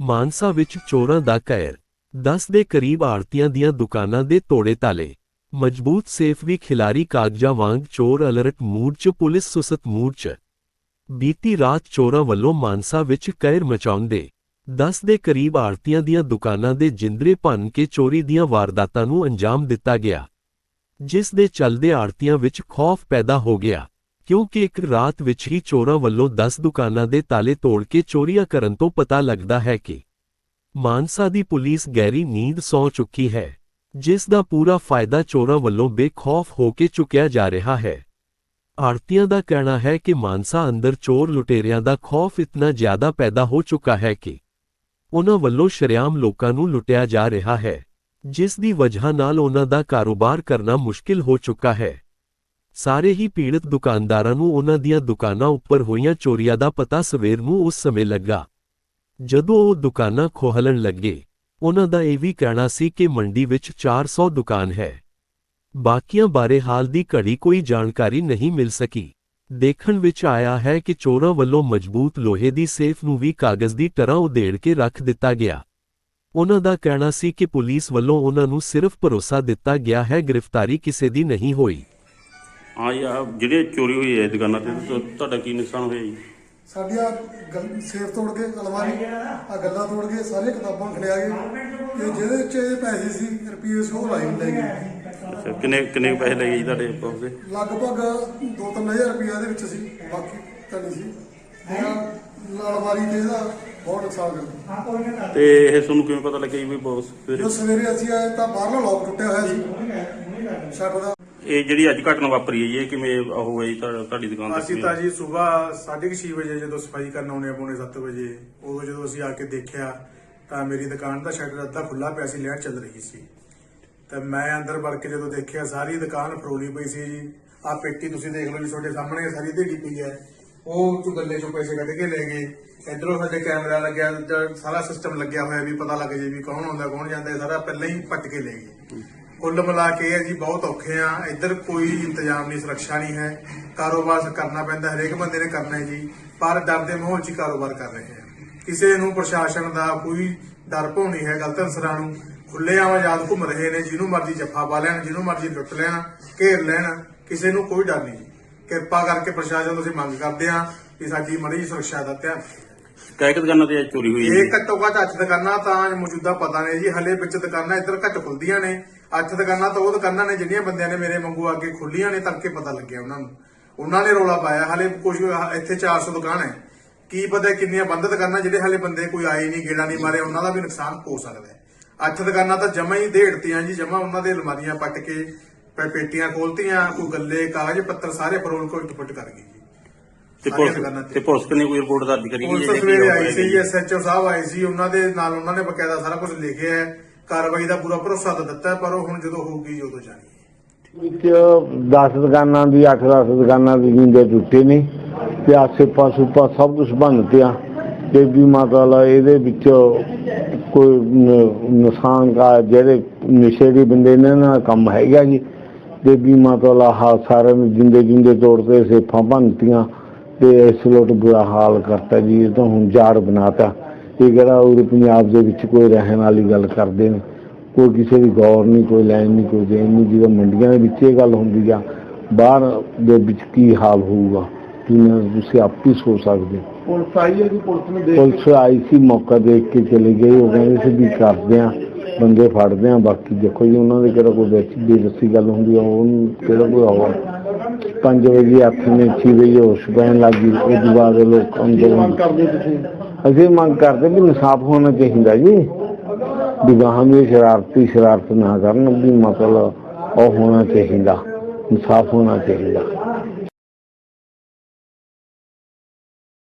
ਮਾਨਸਾ ਵਿੱਚ ਚੋਰਾਂ ਦਾ ਕਹਿਰ 10 ਦੇ ਕਰੀਬ ਆੜਤੀਆਂ ਦੀਆਂ ਦੁਕਾਨਾਂ ਦੇ ਤੋੜੇ ਤਾਲੇ। ਮਜ਼ਬੂਤ ਸੇਫ ਵੀ ਖਿਲਾਰੀ ਕਾਗਜ਼ਾਂ ਵਾਂਗ ਚੋਰ ਅਲਰਟ ਮੂਡ 'ਚ ਪੁਲਿਸ ਸੁਸਤ ਮੂਡ 'ਚ ਬੀਤੀ ਰਾਤ ਚੋਰਾਂ ਵੱਲੋਂ ਮਾਨਸਾ ਵਿੱਚ ਕਹਿਰ ਮਚਾਉਂਦੇ 10 ਦੇ ਕਰੀਬ ਆੜਤੀਆਂ ਦੀਆਂ ਦੁਕਾਨਾਂ ਦੇ ਜਿੰਦਰੇ ਭੰਨ ਕੇ ਚੋਰੀ ਦੀਆਂ ਵਾਰਦਾਤਾਂ ਨੂੰ ਅੰਜਾਮ ਦਿੱਤਾ ਗਿਆ, ਜਿਸ ਦੇ ਚੱਲਦੇ ਆੜਤੀਆਂ ਵਿੱਚ ਖੌਫ ਪੈਦਾ ਹੋ ਗਿਆ। ਕਿਉਂਕਿ ਇੱਕ ਰਾਤ ਵਿੱਚ ਹੀ ਚੋਰਾਂ ਵੱਲੋਂ 10 ਦੁਕਾਨਾਂ ਦੇ ਤਾਲੇ ਤੋੜ ਕੇ ਚੋਰੀਆਂ ਕਰਨ ਤੋਂ ਪਤਾ ਲੱਗਦਾ ਹੈ ਕਿ ਮਾਨਸਾ ਦੀ ਪੁਲਿਸ ਗਹਿਰੀ ਨੀਂਦ ਸੌ ਚੁੱਕੀ ਹੈ, ਜਿਸ ਦਾ ਪੂਰਾ ਫਾਇਦਾ ਚੋਰਾਂ ਵੱਲੋਂ ਬੇਖੌਫ ਹੋ ਕੇ ਚੁੱਕਿਆ ਜਾ ਰਿਹਾ ਹੈ। ਆੜਤੀਆਂ ਦਾ ਕਹਿਣਾ ਹੈ ਕਿ ਮਾਨਸਾ ਅੰਦਰ ਚੋਰ ਲੁਟੇਰਿਆਂ ਦਾ ਖੌਫ ਇਤਨਾ ਜ਼ਿਆਦਾ ਪੈਦਾ ਹੋ ਚੁੱਕਾ ਹੈ ਕਿ ਉਹਨਾਂ ਵੱਲੋਂ ਸ਼ਰੇਆਮ ਲੋਕਾਂ ਨੂੰ ਲੁੱਟਿਆ ਜਾ ਰਿਹਾ ਹੈ, ਜਿਸ ਦੀ ਵਜ੍ਹਾ ਨਾਲ ਉਹਨਾਂ ਦਾ ਕਾਰੋਬਾਰ ਕਰਨਾ ਮੁਸ਼ਕਿਲ ਹੋ ਚੁੱਕਾ ਹੈ। ਸਾਰੇ ਹੀ ਪੀੜਤ ਦੁਕਾਨਦਾਰਾਂ ਨੂੰ ਉਹਨਾਂ ਦੀਆਂ ਦੁਕਾਨਾਂ ਉੱਪਰ ਹੋਈਆਂ ਚੋਰੀਆਂ ਦਾ ਪਤਾ ਸਵੇਰ ਨੂੰ ਉਸ ਸਮੇਂ ਲੱਗਾ। ਜਦੋਂ ਉਹ ਦੁਕਾਨਾਂ ਖੋਹਲਣ ਲੱਗੇ, ਉਹਨਾਂ ਦਾ ਇਹ ਵੀ ਕਹਿਣਾ ਸੀ ਕਿ ਮੰਡੀ ਵਿੱਚ 400 ਦੁਕਾਨ ਹੈ। ਬਾਕੀਆਂ ਬਾਰੇ ਹਾਲ ਦੀ ਘੜੀ ਕੋਈ ਜਾਣਕਾਰੀ ਨਹੀਂ ਮਿਲ ਸਕੀ। ਦੇਖਣ ਵਿੱਚ ਆਇਆ ਹੈ ਕਿ ਚੋਰਾਂ ਵੱਲੋਂ ਮਜ਼ਬੂਤ ਲੋਹੇ ਦੀ ਸੇਫ ਨੂੰ ਵੀ ਕਾਗਜ਼ ਦੀ ਤਰ੍ਹਾਂ ਉਦੇੜ ਕੇ ਰੱਖ ਦਿੱਤਾ ਗਿਆ। ਉਹਨਾਂ ਦਾ ਕਹਿਣਾ ਸੀ ਕਿ ਪੁਲਿਸ ਵੱਲੋਂ ਉਹਨਾਂ ਨੂੰ ਸਿਰਫ ਭਰੋਸਾ ਦਿੱਤਾ ਗਿਆ ਹੈ, ਗ੍ਰਿਫਤਾਰੀ ਕਿਸੇ ਦੀ ਨਹੀਂ ਹੋਈ। ਹਾਂ ਜੀ ਆਹ ਜਿਹੜੇ ਚੋਰੀ ਹੋਈ ਹੈ ਦੁਕਾਨਾਂ ਤੇ ਤੁ- ਤੁਹਾਡਾ ਕੀ ਨੁਕਸਾਨ ਹੋਇਆ ਜੀ? ਸਾਡੀਆਂ ਗੱਲ- ਸੇਫ ਤੋੜ ਕੇ ਅਲਮਾਰੀ ਆ ਗੱਲਾਂ ਤੋੜ ਕੇ ਸਾਰੀਆਂ ਕਿਤਾਬਾਂ ਖੜਿਆ ਗਏ ਤੇ ਜਿਹਦੇ ਵਿੱਚ ਇਹ ਪੈਸੇ ਸੀ ਰੁਪਏ ਸੌ ਲਾਈ ਲੈ ਗਏ ਅੱਛਾ ਕਿੰਨੇ ਕਿੰਨੇ ਕੁ ਪੈਸੇ ਲੱਗੇ ਜੀ ਤੁਹਾਡੇ ਪੁਲਿਸ ਦੇ? ਲਗਭਗ 2-3000 ਰੁਪਏ ਦੇ ਵਿੱਚ ਸੀ ਬਾਕੀ ਤਾਂ ਨਹੀਂ ਸੀ। ਮੇਰਾ ਅਲਮਾਰੀ ਤੇ ਇਹਦਾ ਬਹੁਤ ਨੁਕਸਾਨ ਕਰਦਾ ਤੇ ਇਹ ਤੁਹਾਨੂੰ ਕਿਵੇਂ ਪਤਾ ਲੱਗਿਆ ਜੀ ਵੀ ਬੋਸ ਜਦੋਂ ਸਵੇਰੇ ਅਸੀਂ ਆਏ ਤਾਂ ਬਾਹਰਲਾ ਲੋਕ ਟੁੱਟਿਆ ਹੋਇਆ ਸੀ। ਸ਼ਟਰ ਦਾ। ਇਹ ਜਿਹੜੀ ਅੱਜ ਘਟਨਾ ਵਾਪਰੀ ਹੈ ਜੀ ਇਹ ਕਿਵੇਂ ਉਹ ਹੋਈ ਤੁਹਾ- ਤੁਹਾਡੀ ਦੁਕਾਨ ਤੇ ਅਸੀਂ ਤਾਂ ਜੀ ਸਵੇਰ 6:30 ਵਜੇ ਜਦੋਂ ਸਫ਼ਾਈ ਕਰਨ ਆਉਣੇ ਆ ਪੌਣੇ 7 ਵਜੇ ਉਦੋਂ ਜਦੋਂ ਅਸੀਂ ਆ ਕੇ ਦੇਖਿਆ ਤਾਂ ਮੇਰੀ ਦੁਕਾਨ ਦਾ ਸ਼ਟਰ ਅੱਧਾ ਖੁੱਲਾ ਪਿਆ ਸੀ ਲੈਟ ਚੱਲ ਰਹੀ ਸੀ। ਤੇ ਮੈਂ ਅੰਦਰ ਵੜ ਕੇ ਜਦੋਂ ਦੇਖਿਆ ਸਾਰੀ ਦੁਕਾਨ ਫਰੋਲੀ ਪਈ ਸੀ ਜੀ। ਆ ਪੇਟੀ ਤੁਸੀਂ ਦੇਖ ਲਓ ਜੀ ਤੁਹਾਡੇ ਸਾਹਮਣੇ ਸਾਰੀ ਢੇਡੀ ਪਈ ਹੈ। ਉਹ ਚੋਂ ਗੱਲੇ ਚੋਂ ਪੈਸੇ ਕੱਢ ਕੇ ਲੈ ਗਏ। ਇਧਰੋਂ ਸਾਡੇ ਕੈਮਰਾ ਲੱਗਿਆ ਸਾਰਾ ਸਿਸਟਮ ਲੱਗਿਆ ਹੋਇਆ ਵੀ ਪਤਾ ਲੱਗ ਜੇ ਵੀ ਕੌਣ ਆਉਂਦਾ ਕੌਣ ਜਾਂਦਾ ਇਹ ਸਾਰਾ ਪਹਿਲਾਂ ਹੀ ਪੱਟ ਕੇ ਲੈ ਗਏ। ਕੁੱਲ ਮਿਲਾ ਕੇ ਹੈ ਜੀ ਬਹੁਤ ਔਖੇ ਆ ਇੱਧਰ ਕੋਈ ਇੰਤਜ਼ਾਮ ਨਹੀਂ ਸੁਰੱਖਿਆ ਨਹੀਂ ਹੈ। ਕਾਰੋਬਾਰ ਕਰਨਾ ਪੈਂਦਾ ਹਰੇਕ ਬੰਦੇ ਨੇ ਕਰਨਾ ਹੈ ਜੀ। ਪਰ ਡਰ ਦੇ ਮਾਹੌਲ 'ਚ ਕਾਰੋਬਾਰ ਕਰ ਰਹੇ ਆ ਕਿਸੇ ਨੂੰ ਪ੍ਰਸ਼ਾਸਨ ਦਾ ਕੋਈ ਡਰ ਭੌ ਨਹੀਂ ਹੈ ਗਲਤ ਅਨਸਰਾਂ ਨੂੰ ਖੁੱਲੇ ਆਵਾਜ਼ਾਦ ਘੁੰਮ ਰਹੇ ਨੇ ਜਿਹਨੂੰ ਮਰਜ਼ੀ ਜੱਫਾ ਪਾ ਲੈਣ ਜਿਹਨੂੰ ਮਰਜ਼ੀ ਲੁੱਟ ਲੈਣ ਘੇਰ ਲੈਣ ਕਿਸੇ ਨੂੰ ਕੋਈ ਡਰ ਨਹੀਂ। ਜੀ ਕਿਰਪਾ ਕਰਕੇ ਪ੍ਰਸ਼ਾਸਨ ਤੋਂ ਅਸੀਂ ਮੰਗ ਕਰਦੇ ਹਾਂ ਕਿ ਸਾਡੀ ਮੜੀ ਸੁਰੱਖਿਆ ਦਾ ਧਿਆਨ ਕਿ ਦੁਕਾਨਾਂ ਤੇ ਅੱਜ ਚੋਰੀ ਹੋਈ ਹੈ? ਇਹ? ਘੱਟੋ ਘੱਟ ਅੱਠ ਦੁਕਾਨਾਂ ਤਾਂ ਮੌਜੂਦਾ ਪਤਾ ਨੇ ਜੀ ਹਲੇ ਵਿੱਚ ਦੁਕਾਨਾਂ ਇੱਧਰ ਘੱਟ ਖੁੱਲਦੀਆਂ ਨੇ। ਅੱਠ ਦੁਕਾਨਾਂ ਤਾਂ ਉਹ ਦੁਕਾਨਾਂ ਨੇ ਜਿਹੜੀਆਂ ਬੰਦਿਆਂ ਨੇ ਮੇਰੇ ਵਾਂਗੂ ਅੱਗੇ ਖੁੱਲੀਆਂ ਨੇ ਤੜਕੇ ਪਤਾ ਲੱਗਿਆ ਉਹਨਾਂ ਨੂੰ ਉਹਨਾਂ ਨੇ ਰੌਲਾ ਪਾਇਆ ਹਲੇ ਕੁਝ ਇੱਥੇ 400 ਦੁਕਾਨ ਹੈ ਕੀ ਪਤਾ ਕਿੰਨੀਆਂ ਬੰਦ ਦੁਕਾਨਾਂ ਜਿਹੜੇ ਹਲੇ ਬੰਦੇ ਕੋਈ ਆਏ ਨਹੀਂ ਗੇੜਾ ਨਹੀਂ ਮਾਰੇ ਉਹਨਾਂ ਦਾ ਵੀ ਨੁਕਸਾਨ ਹੋ ਸਕਦਾ ਹੈ ਅੱਠ ਦੁਕਾਨਾਂ ਤਾਂ ਜਮਾ ਹੀ ਢੇੜਤੀਆਂ ਜੀ ਜਮਾ ਉਹਨਾਂ ਦੇ ਅਲਮਾਰੀਆਂ ਪੱਟ ਕੇ ਪੇਟੀਆਂ ਖੋਲਤੀਆਂ ਕੋਈ ਗੱਲੇ ਕਾਗਜ਼ ਪੱਤਰ ਸਾਰੇ ਫਰੋਲ ਕੋਈ ਟੁੱਟ ਕਰ ਗਈ ਤੇ ਪੁਲਿਸ ਤੇ। ਤੇ ਪੁਲਿਸ ਕਿੰਨੀ ਕੋਈ ਰਿਪੋਰਟ ਦਰਜ ਕਰੀ ਗਈ ਹੈ ਪੁਲਿਸ ਜੀ? ਕੀ ਸਵੇਰੇ ਆਈ ਸੀ? ਐਸਐਚਓ ਸਾਹਿਬ ਆਏ ਸੀ ਉਹਨਾਂ ਦੇ ਨਾਲ ਉਹਨਾਂ ਨੇ ਬਕਾਇਦਾ ਸਾਰਾ ਕੁਝ ਲਿਖਿਆ ਹੈ ਕਾਰਵਾਈ ਦਾ ਪੂਰਾ ਭਰੋਸਾ ਤਾਂ ਦਿੱਤਾ, ਪਰ ਉਹ ਹੁਣ ਜਦੋਂ ਹੋਊਗੀ, ਉਦੋਂ ਜਾਣੀ ਵਿੱਚ 10 ਦੁਕਾਨਾਂ ਦੀ 8-10 ਦੁਕਾਨਾਂ ਦੀ ਜਿੰਦੇ ਟੁੱਟੇ ਨੇ ਤੇ ਆਸੇ ਪਾਸੇ ਪਾ ਸਭ ਕੁਝ ਬੰਨ ਪਿਆ ਦੇਵੀ ਮਾਤਾ ਦਾ ਇਹਦੇ ਵਿੱਚ ਕੋਈ ਨੁਕਸਾਨ ਦਾ ਜਿਹੜੇ ਨਸ਼ੇੜੀ ਬੰਦੇ ਨੇ ਨਾ ਕੰਮ ਹੈਗਾ ਜੀ। ਦੇਵੀ ਮਾਤਾ ਦਾ ਹਾ ਸਾਰੇ ਨੂੰ ਜਿੰਦੇ ਜਿੰਦੇ ਤੋੜ ਕੇ ਸੇਫਾਂ ਭੰਨਤੀਆਂ ਤੇ ਇਸ ਲੋਟ ਬੁਰਾ ਹਾਲ ਕਰਤਾ ਜੀ, ਇਹ ਤਾਂ ਹੁਣ ਜਾੜ ਬਣਾਤਾ। ਇਹ ਕਿਹੜਾ ਉਹ ਪੰਜਾਬ ਦੇ ਵਿੱਚ ਕੋਈ ਰਹਿਣ ਵਾਲੀ ਗੱਲ ਕਰਦੇ ਨੇ। ਕੋਈ ਕਿਸੇ ਦੀ ਗੌਰ ਨਹੀਂ ਕੋਈ ਲੈਣ ਨਹੀਂ ਕੋਈ ਦੇਣ ਨਹੀਂ। ਜਦੋਂ ਮੰਡੀਆਂ ਦੇ ਵਿੱਚ ਇਹ ਗੱਲ ਹੁੰਦੀ ਆ ਬਾਹਰ ਦੇ ਵਿੱਚ ਕੀ ਹਾਲ ਹੋਊਗਾ? ਦਾ ਤੁਸੀਂ ਆਪ ਹੀ ਸੋਚ ਸਕਦੇ। ਪੁਲਿਸ ਆਈ ਹੈ ਜੀ ਪੁਲਿਸ ਨੂੰ ਦੇਖ ਪੁਲਿਸ ਆਈ ਸੀ ਮੌਕਾ ਦੇਖ ਕੇ ਚਲੇ ਗਏ। ਉਹ ਕਹਿੰਦੇ ਸੀ ਵੀ ਕਰਦੇ ਆ ਬੰਦੇ ਫੜਦੇ ਆ ਬਾਕੀ ਦੇਖੋ ਜੀ ਉਹਨਾਂ ਦੇ ਕਿਹੜਾ ਕੋਈ ਵਿੱਚ ਦੀ ਰੱਸੀ ਗੱਲ ਹੁੰਦੀ ਆ ਉਹਨੂੰ ਕਿਹੜਾ ਕੋਈ ਆਵਾ 5 ਵਜੇ ਅੱਠ ਨੇ 6 ਵਜੇ ਹੋਸ਼ ਪੈਣ ਲੱਗੀ ਉਸ ਤੋਂ ਬਾਅਦ ਲੋਕ ਅੰਦਰ ਕਰਦੇ ਤੁਸੀਂ? ਅਸੀਂ ਮੰਗ ਕਰਦੇ ਵੀ ਇਨਸਾਫ ਹੋਣਾ ਚਾਹੀਦਾ ਜੀ। ਵੀ ਗਾਹਾਂ ਵੀ ਇਹ ਸ਼ਰਾਰਤੀ ਸ਼ਰਾਰਤ ਨਾ ਕਰਨ ਵੀ ਮਤਲਬ ਉਹ ਹੋਣਾ ਚਾਹੀਦਾ, ਇਨਸਾਫ ਹੋਣਾ ਚਾਹੀਦਾ।